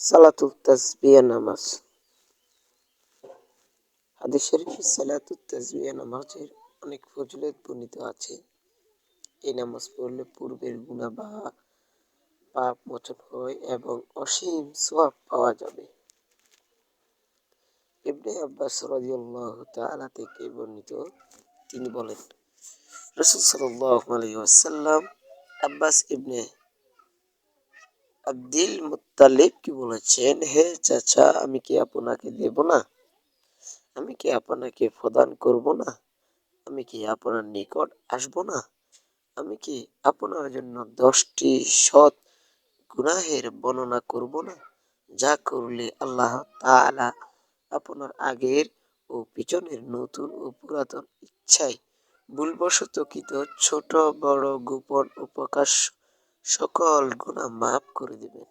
সালাতুল তাসবিয়া নামাজ। হাদিস শরীফে সালাতুল তাসবিয়া নামাজের অনেক ফজিলত বর্ণিত আছে। এই নামাজ পড়লে পূর্বের গুণা বা পাপ মোচন হয় এবং অসীম সোয়াব পাওয়া যাবে। ইবনে আব্বাস রাদিয়াল্লাহু তাআলা থেকে বর্ণিত তিনি বলেন, রাসূল সাল্লাল্লাহু আলাইহি ওয়াসাল্লাম আব্বাস ইবনে আব্দুল মুত্তালিব কি বলেছেন, হে চাচা, আমি কি আপনাকে দেব না? আমি কি আপনাকে প্রদান করব না? আমি কি আপনার নিকট আসব না? আমি কি আপনার জন্য দশটি সৎ গুনাহের বর্ণনা করব না? যা করলে আল্লাহ তাআলা আপনার আগের ও পিছনের নতুন ও পুরাতন ইচ্ছায় ভুলবশত কৃত ছোট, বড়, গোপন ও প্রকাশ্য সকল গুণা মাফ করে দিবেন।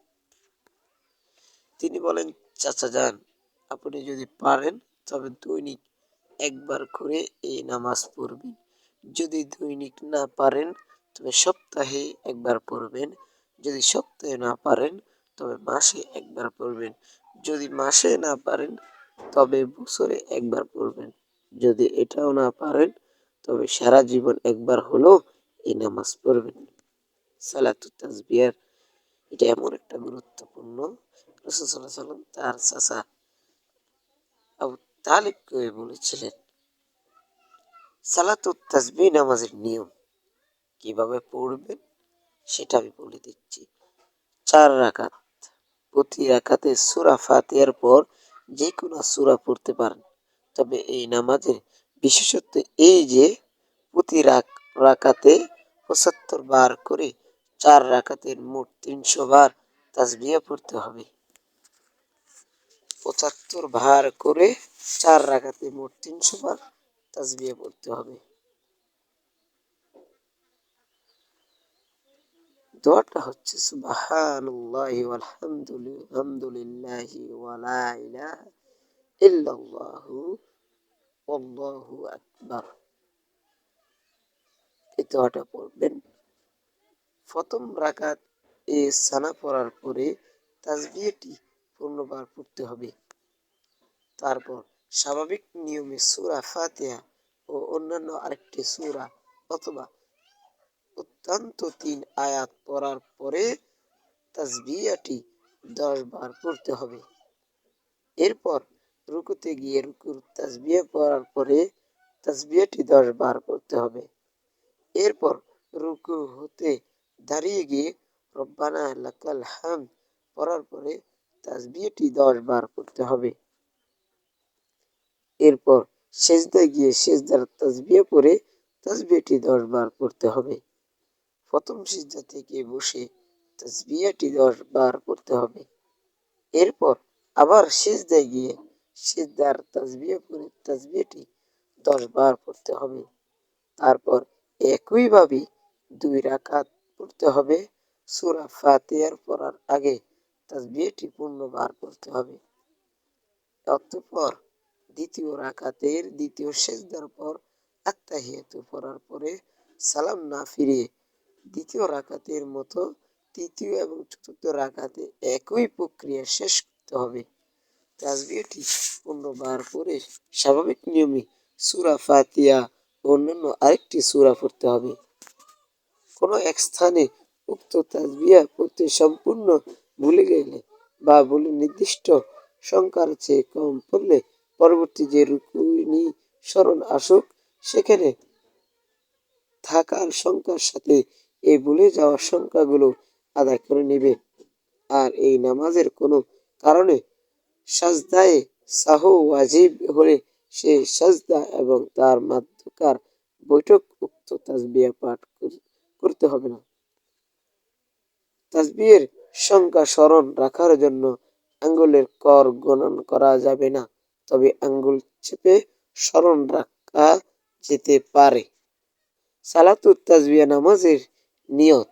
তিনি বলেন, চাচা যান, আপনি যদি পারেন, তবে দৈনিক একবার করে এই নামাজ পড়বেন। যদি দৈনিক না পারেন, তবে সপ্তাহে একবার পড়বেন। যদি সপ্তাহে না পারেন, তবে মাসে একবার পড়বেন। যদি মাসে না পারেন, তবে বছরে একবার পড়বেন। যদি এটাও না পারেন, তবে সারা জীবন একবার হলেও এই নামাজ পড়বেন। সালাতু তাসবিয়ার এটা এমন একটা গুরুত্বপূর্ণ। সাল্লাম তার চাষা আবু তালিবকে বলেছিলেন, সালাতু তাসবি নামাজের নিয়ম কীভাবে পড়বেন সেটা আমি বলে দিচ্ছি। চার রাকাত, প্রতি রাকাতে সুরা ফাতিয়ার পর যে কোনো সুরা পড়তে পারেন। তবে এই নামাজের বিশেষত্ব এই যে, প্রতি রাকাতে পঁচাত্তর বার করে চার রাকাতের মোট তিনশো বার তাসবিয়া পড়তে হবে। পঁচাত্তর ভার করে চার রাকাতে মোট তিনশো বার তাসবিয়া পড়তে হবে। দোয়াটা হচ্ছে, সুবহানাল্লাহি ওয়ালহামদুলিল্লাহি ওয়ালা ইলাহা ইল্লাল্লাহু আল্লাহু আকবার। এই দোয়াটা পড়বেন। প্রথম রাকাত এ সানা পড়ার পরে তাজবিহটি পূর্ণবার পড়তে হবে। তারপর স্বাভাবিক নিয়মে সুরা ফাতিহা ও অন্যান্য আরেকটি সুরা অথবা অত্যন্ত তিন আয়াত পড়ার পরে তাজবিয়াটি দশ বার পড়তে হবে। এরপর রুকুতে গিয়ে রুকুর তাজবিয়া পড়ার পরে তাজবিয়াটি দশ বার পড়তে হবে। এরপর রুকু হতে দাঁড়িয়ে গিয়ে রব্বানা লাকাল হাম পড়ার পরে তাজবিয়াটি দশ বার পড়তে হবে। এরপর সেজদায় গিয়ে সেজদার তাজবিয়া পরে তাজবিয়াটি দশ বার পড়তে হবে। প্রথম সিজদা থেকে বসে তাজবিয়াটি দশ বার করতে হবে। এরপর আবার সিজদায় গিয়ে সিজদার তাজবিয়া পরে তাজবিয়াটি দশ বার পড়তে হবে। তারপর একইভাবে দুই রাকাত পড়তে হবে। সুরা ফাতিয়ার পড়ার আগে তাজবিয়াটি পূর্ণবার পড়তে হবে। অতঃপর দ্বিতীয় রাকাতের দ্বিতীয় সেজদার পর আত্মাহিয়াতু পড়ার পরে সালাম না ফিরিয়ে দ্বিতীয় রাকাতের মতো তৃতীয় এবং চতুর্থ রাকাতে একই প্রক্রিয়া শেষ করতে হবে। তাজবিয়াটি পূর্ণবার পরে স্বাভাবিক নিয়মে সুরা ফাতিয়া অন্যান্য আরেকটি সুরা পড়তে হবে। কোনো এক স্থানে উক্ত তাজবিয়া পড়তে সম্পূর্ণ ভুলে গেলে বা বলে নির্দিষ্ট সংখ্যার চেয়ে কম পড়লে পরবর্তী যে রুকুনি স্মরণ আসুক, সেখানে থাকার সংখ্যার সাথে এই ভুলে যাওয়ার সংখ্যাগুলো আদায় করে নেবে। আর এই নামাজের কোনো কারণে সাজদায়ে সাহু ওয়াজিব হলে সে সাজদা এবং তার মাধ্যকার বৈঠক উক্ত তাজবিয়া পাঠ করতে হবে না। তাজবিয়ের সংখ্যা স্মরণ রাখার জন্য আঙ্গুলের কর গণন করা যাবে না, তবে আঙ্গুল চেপে স্মরণ রাখা যেতে পারে। সালাতুত তাজবিয়া নামাজের নিয়ত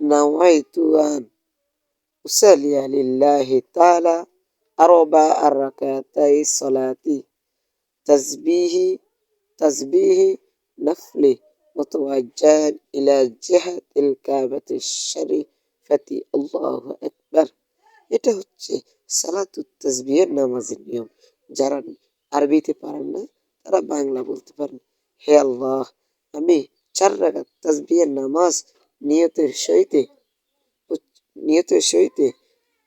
নাওয়াইতু উসালিয়া লিল্লাহি তাআলা আরবা সালাতি, তাসবিহি তাসবিহি متوجها إلى جهة الكعبة الشريفة الله أكبر এটা হচ্ছে সালাতুত তাসবিহের নামাজের নিয়ম যারা আরবিতে পারেন না তারা বাংলা বলতে পারেন হে আল্লাহ আমি চার রাকাত তাসবিহের নামাজ নিয়তের সহিতে উচ- নিয়তের সহিতে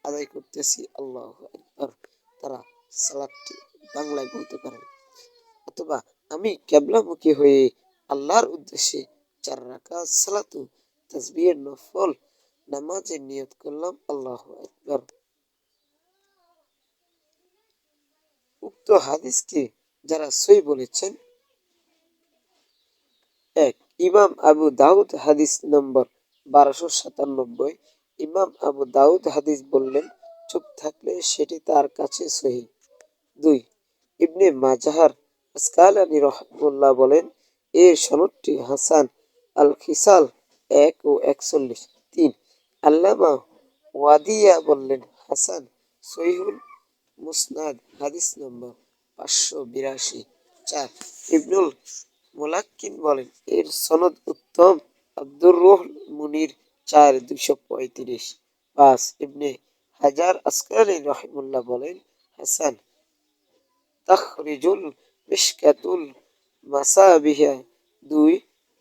আদায় করতেছি আল্লাহ আকবার তারা সালাদটি বাংলায় বলতে পারেন অথবা আমি কেবলামুখী হয়ে আল্লাহর উদ্দেশ্যে চার রাকাত সালাতু, তাসবিহের নফল, নামাজের নিয়ত করলাম, আল্লাহ আকবার। উক্ত হাদিসকে যারা সই বলেছেন, এক, ইমাম আবু দাউদ হাদিস নম্বর বারোশো সাতানব্বই। ইমাম আবু দাউদ হাদিস বললেন, চুপ থাকলে সেটি তার কাছে সহি। দুই, ইবনে মাজাহার আসকালানি রহমুল্লাহ বলেন এর সনদটি হাসান আল খিসাল এক ও একচল্লিশ। তিন, আল্লামা ওয়াদিয়া বললেন, হাসান সহিহুল মুসনাদ, হাদিস নম্বর পাঁচশো বিরাশি। চার, ইবনুল মোলাক্কিন বলেন, এর সনদ উত্তম আব্দুর রুহ মুনির চার দুশো পঁয়ত্রিশ। পাঁচ, ইবনে হাজার আসকালী রহিমুল্লাহ বলেন, হাসান তাখরিজুল মিশকাতুল মাসাবিহা দুই,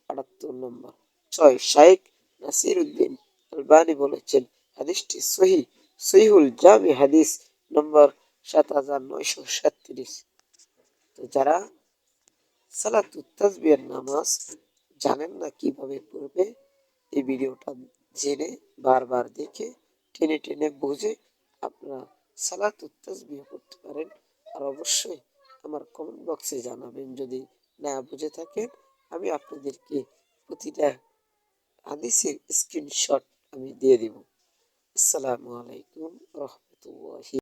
আটাত্তর নম্বর। ছয়, শাইখ নাসির উদ্দিন আলবানি বলেছেন, হাদিসটি সহি সহিহুল জামি হাদিস নম্বর সাত হাজার নয়শো সাতত্রিশ। তো যারা তাসবিহের নামাজ জানেন না কীভাবে পড়বে, এই ভিডিওটা জেনে বারবার দেখে, টেনে টেনে বুঝে আপনারা সালাতুত তাসবিহ করতে পারেন। আর অবশ্যই আমার কমেন্ট বক্সে জানাবেন যদি না বুঝে থাকেন আমি আপনাদেরকে প্রতিটা হাদিসের স্ক্রিনশট আমি দিয়ে দেব। আসসালামু আলাইকুম রহমতুল্লাহি।